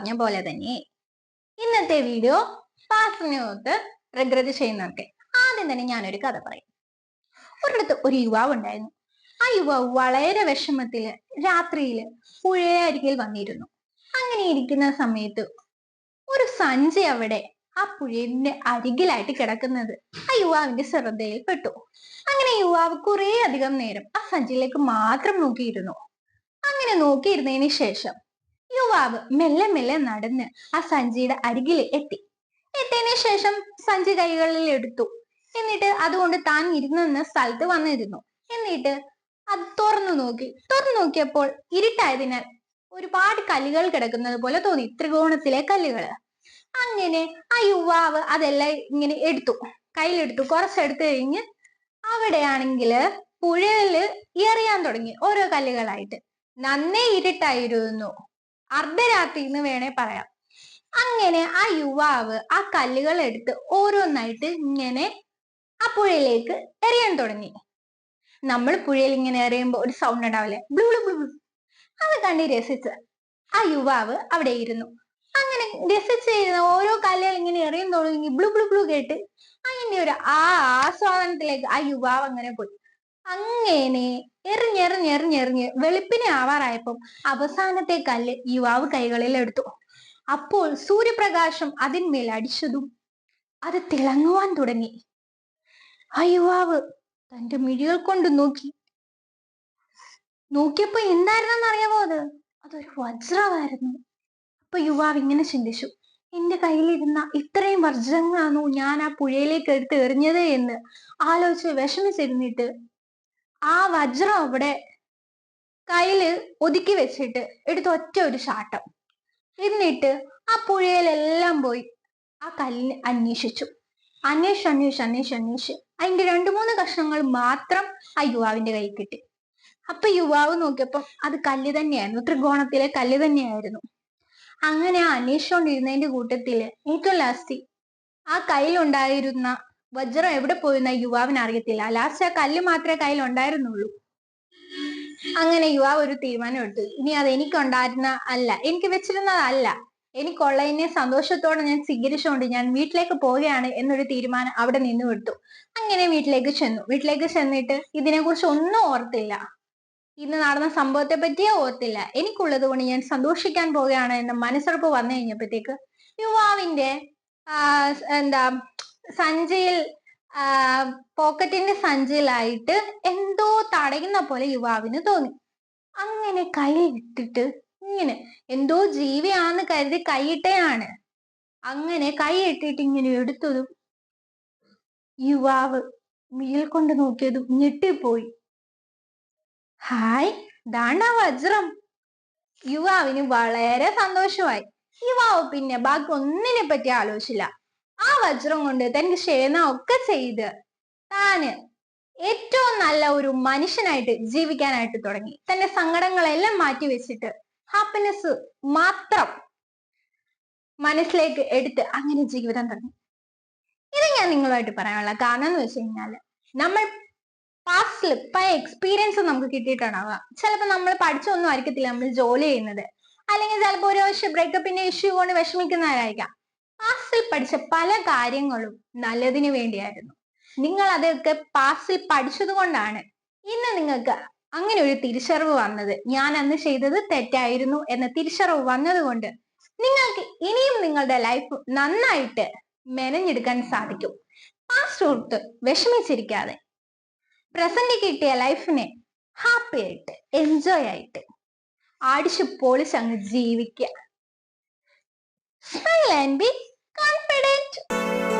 പറഞ്ഞ പോലെ തന്നെ ഇന്നത്തെ വീഡിയോ പാസ്റ്റിനകത്ത് റിഗ്രറ്റ് ചെയ്യുന്നവർക്ക്. ആദ്യം തന്നെ ഞാനൊരു കഥ പറയും. ഒരിടത്ത് ഒരു യുവാവ് ഉണ്ടായിരുന്നു. ആ യുവാവ് വളരെ വിഷമത്തിൽ രാത്രിയിൽ പുഴയരികിൽ വന്നിരുന്നു. അങ്ങനെ ഇരിക്കുന്ന സമയത്ത് ഒരു സഞ്ചി അവിടെ ആ പുഴയുടെ അരികിലായിട്ട് കിടക്കുന്നത് ആ യുവാവിന്റെ ശ്രദ്ധയിൽ പെട്ടു അങ്ങനെ യുവാവ് കുറെ അധികം നേരം ആ സഞ്ചിയിലേക്ക് മാത്രം നോക്കിയിരുന്നു. അങ്ങനെ നോക്കിയിരുന്നതിന് ശേഷം യുവാവ് മെല്ലെ മെല്ലെ നടന്ന് ആ സഞ്ചിയുടെ അരികിൽ എത്തി. എത്തിയതിനു ശേഷം സഞ്ചി കൈകളിൽ എടുത്തു. എന്നിട്ട് അതുകൊണ്ട് താൻ ഇരുന്ന സ്ഥലത്ത് വന്നിരുന്നു. എന്നിട്ട് അത് തുറന്നു നോക്കി. തുറന്നു നോക്കിയപ്പോൾ ഇരുട്ടായതിനാൽ ഒരുപാട് കല്ലുകൾ കിടക്കുന്നത് പോലെ തോന്നി. ത്രികോണത്തിലെ കല്ലുകൾ. അങ്ങനെ ആ യുവാവ് അതെല്ലാം ഇങ്ങനെ എടുത്തു. കയ്യിലെടുത്തു. കുറച്ചെടുത്തു കഴിഞ്ഞ് അവിടെയാണെങ്കിൽ പുഴയിൽ എറിയാൻ തുടങ്ങി. ഓരോ കല്ലുകളായിട്ട്. നന്നേ ഇരുട്ടായിരുന്നു. അർദ്ധരാത്രി എന്ന് വേണേ പറയാം. അങ്ങനെ ആ യുവാവ് ആ കല്ലുകൾ എടുത്ത് ഓരോന്നായിട്ട് ഇങ്ങനെ ആ പുഴയിലേക്ക് എറിയാൻ തുടങ്ങി. നമ്മൾ പുഴയിൽ ഇങ്ങനെ എറിയുമ്പോൾ ഒരു സൗണ്ട് ഉണ്ടാവില്ലേ? ബ്ലൂ ബ്ലൂ ബ്ലൂ അത് കണ്ടി രസിച്ച് ആ യുവാവ് അവിടെ ഇരുന്നു. അങ്ങനെ രസിച്ചിരുന്ന ഓരോ കല്ലുകൾ ഇങ്ങനെ എറിയും തുടങ്ങി. ബ്ലൂ ബ്ലൂ ബ്ലൂ കേട്ട് അതിന്റെ ഒരു ആ ആസ്വാദനത്തിലേക്ക് ആ യുവാവ് അങ്ങനെ പോയി. അങ്ങനെ എറിഞ്ഞെറിഞ്ഞെറിഞ്ഞെറിഞ്ഞ് വെളുപ്പിനെ ആവാറായപ്പം അവസാനത്തെ കല്ല് യുവാവ് കൈകളിൽ എടുത്തു. അപ്പോൾ സൂര്യപ്രകാശം അതിന്മേൽ അടിച്ചതും അത് തിളങ്ങുവാൻ തുടങ്ങി. ആ യുവാവ് തന്റെ മിഴികൾ കൊണ്ട് നോക്കി. നോക്കിയപ്പോ എന്തായിരുന്നെന്ന് അറിയാമോ അത്? അതൊരു വജ്രമായിരുന്നു. അപ്പൊ യുവാവ് ഇങ്ങനെ ചിന്തിച്ചു. എന്റെ കയ്യിലിരുന്ന ഇത്രയും വജ്രങ്ങളാണോ ഞാൻ ആ പുഴയിലേക്ക് എടുത്ത് എറിഞ്ഞത്? എന്ന് ആലോചിച്ച് വിഷമിച്ചിരുന്നിട്ട് ആ വജ്രം അവിടെ കയ്യിൽ ഒതുക്കി വെച്ചിട്ട് എടുത്ത് ഒറ്റ ഒരു ചാട്ടം എന്നിട്ട് ആ പുഴയിലെല്ലാം പോയി ആ കല്ലിന് അന്വേഷിച്ചു. അന്വേഷിച്ച് അന്വേഷിച്ച് അന്വേഷിച്ച് അന്വേഷിച്ച്. അതിന്റെ രണ്ടു മൂന്ന് കഷ്ണങ്ങൾ മാത്രം ആ യുവാവിന്റെ കയ്യിൽ കിട്ടി. അപ്പൊ യുവാവ് നോക്കിയപ്പം അത് കല്ല് തന്നെയായിരുന്നു. ത്രികോണത്തിലെ കല്ല് തന്നെയായിരുന്നു. അങ്ങനെ ആ അന്വേഷിച്ചുകൊണ്ടിരുന്നതിന്റെ കൂട്ടത്തിൽ ഏറ്റവും ലാസ്റ്റ് ആ കയ്യിലുണ്ടായിരുന്ന വജ്രം എവിടെ പോയെന്ന് യുവാവിന് അറിയത്തില്ല. ലാസ്റ്റ് ആ കല്ല് മാത്രമേ കയ്യിൽ ഉണ്ടായിരുന്നുള്ളൂ. അങ്ങനെ യുവാവ് ഒരു തീരുമാനം എടുത്തു ഇനി അത് എനിക്കുണ്ടായിരുന്ന അല്ല. എനിക്ക് വെച്ചിരുന്നതല്ല. എനിക്കുള്ളതിനെ സന്തോഷത്തോടെ ഞാൻ സ്വീകരിച്ചുകൊണ്ട് ഞാൻ വീട്ടിലേക്ക് പോവുകയാണ് എന്നൊരു തീരുമാനം അവിടെ നിന്ന് വിട്ടു. അങ്ങനെ വീട്ടിലേക്ക് ചെന്നു. വീട്ടിലേക്ക് ചെന്നിട്ട് ഇതിനെക്കുറിച്ച് ഒന്നും ഓർത്തില്ല. ഇന്ന് നടന്ന സംഭവത്തെ പറ്റിയേ ഓർത്തില്ല. എനിക്കുള്ളത് കൊണ്ട് ഞാൻ സന്തോഷിക്കാൻ പോവുകയാണ് എന്ന മനസ്സുറപ്പ് വന്നു കഴിഞ്ഞപ്പോഴത്തേക്ക് യുവാവിന്റെ എന്താ സഞ്ചിയിൽ പോക്കറ്റിന്റെ സഞ്ചിയിലായിട്ട് എന്തോ തടയുന്ന പോലെ യുവാവിന് തോന്നി. അങ്ങനെ കൈ ഇട്ടിട്ട് ഇങ്ങനെ എന്തോ ജീവിയാന്ന് കരുതി കൈയിട്ടയാണ്. അങ്ങനെ കൈ ഇട്ടിട്ട് ഇങ്ങനെ എടുത്തതും യുവാവ് മീൽ കൊണ്ട് നോക്കിയതും ഞെട്ടിപ്പോയി. ഹായ് ദാണ്ട വജ്രം. യുവാവിന് വളരെ സന്തോഷമായി. യുവാവ് പിന്നെ ബാക്കി ഒന്നിനെ പറ്റി ആലോചിച്ചില്ല. ആ വജ്രം കൊണ്ട് തനിക്ക് ക്ഷേമ ഒക്കെ ചെയ്ത് താന് ഏറ്റവും നല്ല ഒരു മനുഷ്യനായിട്ട് ജീവിക്കാനായിട്ട് തുടങ്ങി. തന്റെ സങ്കടങ്ങളെല്ലാം മാറ്റി വെച്ചിട്ട് ഹാപ്പിനെസ് മാത്രം മനസ്സിലേക്ക് എടുത്ത് അങ്ങനെ ജീവിതം തുടങ്ങി. ഇത് ഞാൻ നിങ്ങളുമായിട്ട് പറയാനുള്ള കാരണം എന്ന് വെച്ച് കഴിഞ്ഞാൽ നമ്മൾ പാസ്റ്റിൽ പല എക്സ്പീരിയൻസ് നമുക്ക് കിട്ടിയിട്ടുണ്ടാവുക ചിലപ്പോൾ നമ്മൾ പഠിച്ചൊന്നും ആയിരിക്കത്തില്ല നമ്മൾ ജോലി ചെയ്യുന്നത്. അല്ലെങ്കിൽ ചിലപ്പോൾ ഒരു വർഷം ബ്രേക്കപ്പിന്റെ ഇഷ്യൂ കൊണ്ട് വിഷമിക്കുന്നവരായിരിക്കാം. പാസ്റ്റിൽ പഠിച്ച പല കാര്യങ്ങളും നല്ലതിന് വേണ്ടിയായിരുന്നു. നിങ്ങൾ അതൊക്കെ പാസ്റ്റിൽ പഠിച്ചത് കൊണ്ടാണ്. ഇന്ന് നിങ്ങൾക്ക് അങ്ങനെ ഒരു തിരിച്ചറിവ് വന്നത്. ഞാൻ അന്ന് ചെയ്തത് തെറ്റായിരുന്നു എന്ന തിരിച്ചറിവ് വന്നതുകൊണ്ട് നിങ്ങൾക്ക് ഇനിയും നിങ്ങളുടെ ലൈഫ് നന്നായിട്ട് മെനഞ്ഞെടുക്കാൻ സാധിക്കും. പാസ്റ്റ് ഓർത്ത് വിഷമിച്ചിരിക്കാതെ പ്രസന്റ് കിട്ടിയ ലൈഫിനെ ഹാപ്പി ആയിട്ട് എൻജോയ് ആയിട്ട് അടിച്ചു പൊളിച്ച് അങ്ങ് ജീവിക്കുക. Smile and be confident.